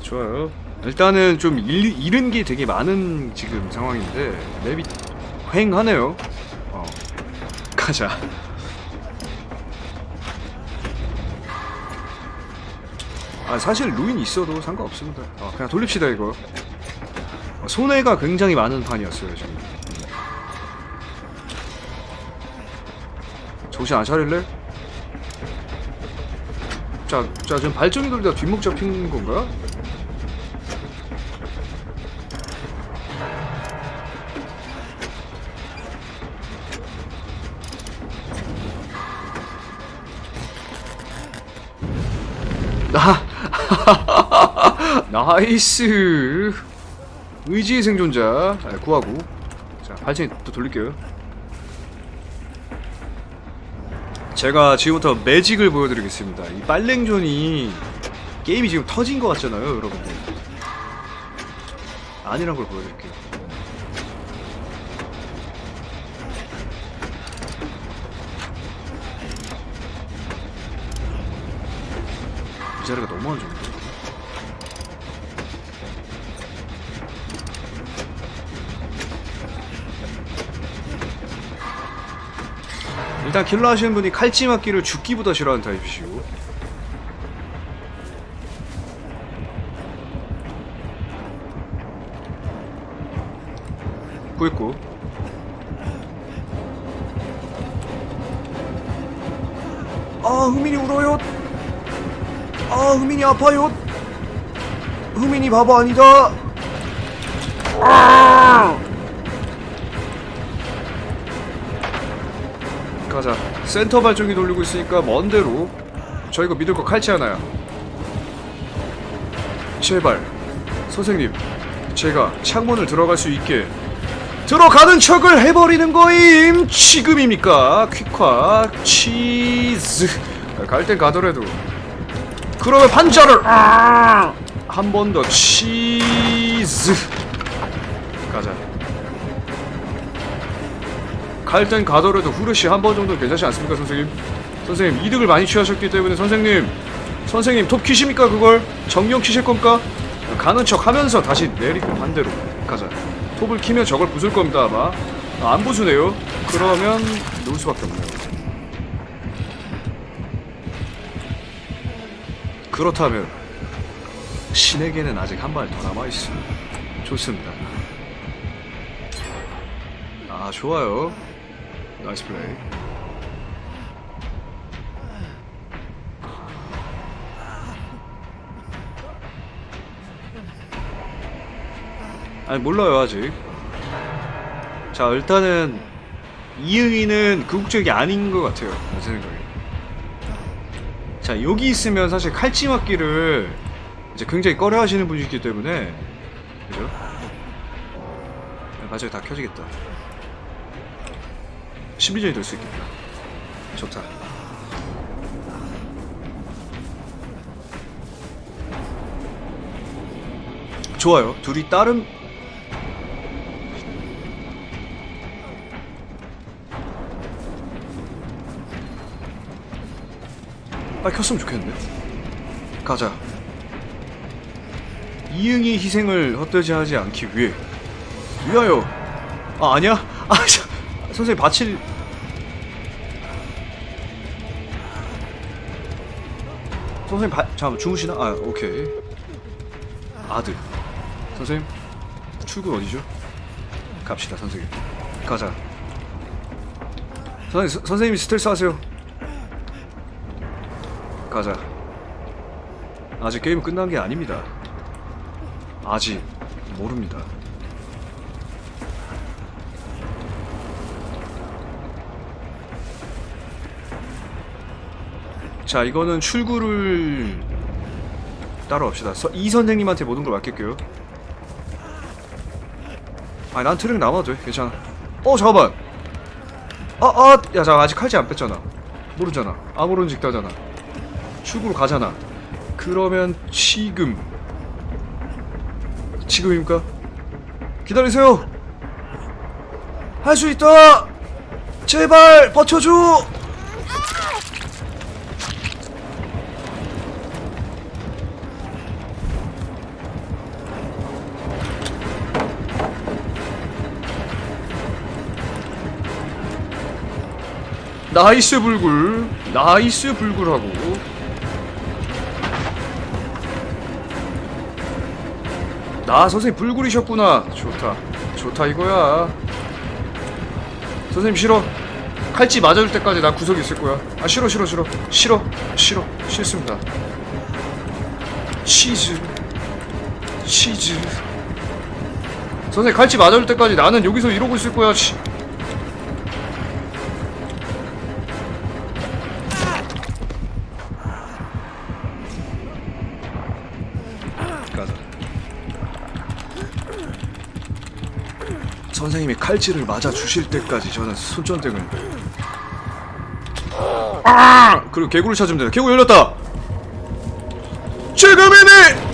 좋아요. 일단은 좀 잃, 잃은 게 되게 많은 지금 상황인데 맵이 횡하네요. 어. 가자. 아 사실 루인 있어도 상관없습니다. 어, 그냥 돌립시다 이거. 어, 손해가 굉장히 많은 판이었어요 지금. 정신 안 차릴래? 자, 자 지금 발전기 돌리다 뒷목 잡힌 건가? 나 나이스 의지의 생존자 아, 구하고 자 발전기 또 돌릴게요 제가 지금부터 매직을 보여드리겠습니다. 이 빨랭존이 게임이 지금 터진 것 같잖아요 여러분들. 아니란 걸 보여드릴게요. 이 자리가 너무 안 좋은데 일단 킬러 하시는 분이 칼찌맞기를 죽기보다 싫어하는 타입이시고. 구했고. 아 흐민이 울어요. 아 흐민이 아파요. 흐민이 바보 아니다. 아! 가자. 센터 발전기 돌리고 있으니까 먼대로. 저 이거 믿을 거 칼치 하나야. 제발 선생님 제가 창문을 들어갈 수 있게 들어가는 척을 해버리는 거임. 지금입니까? 퀵화 치즈. 갈 땐 가더라도. 그러면 반자를 한번 더 치즈 갈 땐 가더라도 후르시 한 번 정도 괜찮지 않습니까 선생님? 선생님 이득을 많이 취하셨기 때문에 선생님 선생님 톱 키십니까 그걸? 정령 키실 겁니까? 가는 척 하면서 다시 내리고 반대로 가자. 톱을 키면 저걸 부술 겁니다 아마. 아, 안 부수네요. 그러면 놓을 수밖에 없네요. 그렇다면 신에게는 아직 한 발 더 남아있어 좋습니다. 아 좋아요 나이스 플레이. 아니 몰라요 아직. 자 일단은 이응이는 그국적이 아닌 것 같아요 제 생각에. 자 여기 있으면 사실 칼찌맞기를 이제 굉장히 꺼려 하시는 분이기 때문에 그죠? 맞아요 다 켜지겠다 심리전이 될 수 있겠다. 좋다 좋아요. 둘이 다른 빨리 켰으면 좋겠는데? 가자. 이응이 희생을 헛되지 하지 않기 위해. 위하여. 아 아니야? 아 자, 선생님 바칠 선생님 바, 잠깐 주무시나? 아 오케이. 아들. 선생님 출근 어디죠? 갑시다 선생님. 가자. 선생님 서- 선생님이 스트레스 하세요. 가자. 아직 게임은 끝난 게 아닙니다. 아직 모릅니다 자 이거는 출구를 따라갑시다. 서, 이 선생님한테 모든 걸 맡길게요. 아니 난 트랙 남아도 돼. 괜찮아. 어 잠깐만. 아아야 잠깐 아직 칼지 안 뺐잖아. 모르잖아. 아무런 직다잖아. 출구로 가잖아. 그러면 지금. 지금입니까? 기다리세요. 할 수 있다! 제발 버텨줘 나이스 불굴 나이스 불굴하고. 나 선생님 불굴이셨구나. 좋다 좋다 이거야. 선생님 싫어. 칼집 맞아줄 때까지 나 구석에 있을 거야. 아 싫어 싫어 싫어. 싫어 싫어. 싫습니다. 치즈 치즈. 선생님 칼집 맞아줄 때까지 나는 여기서 이러고 있을 거야. 치. 선생님이 칼질을 맞아 주실 때까지 저는 손전등을 아! 그리고 개구를 찾으면 돼요. 개구 열렸다. 지금이니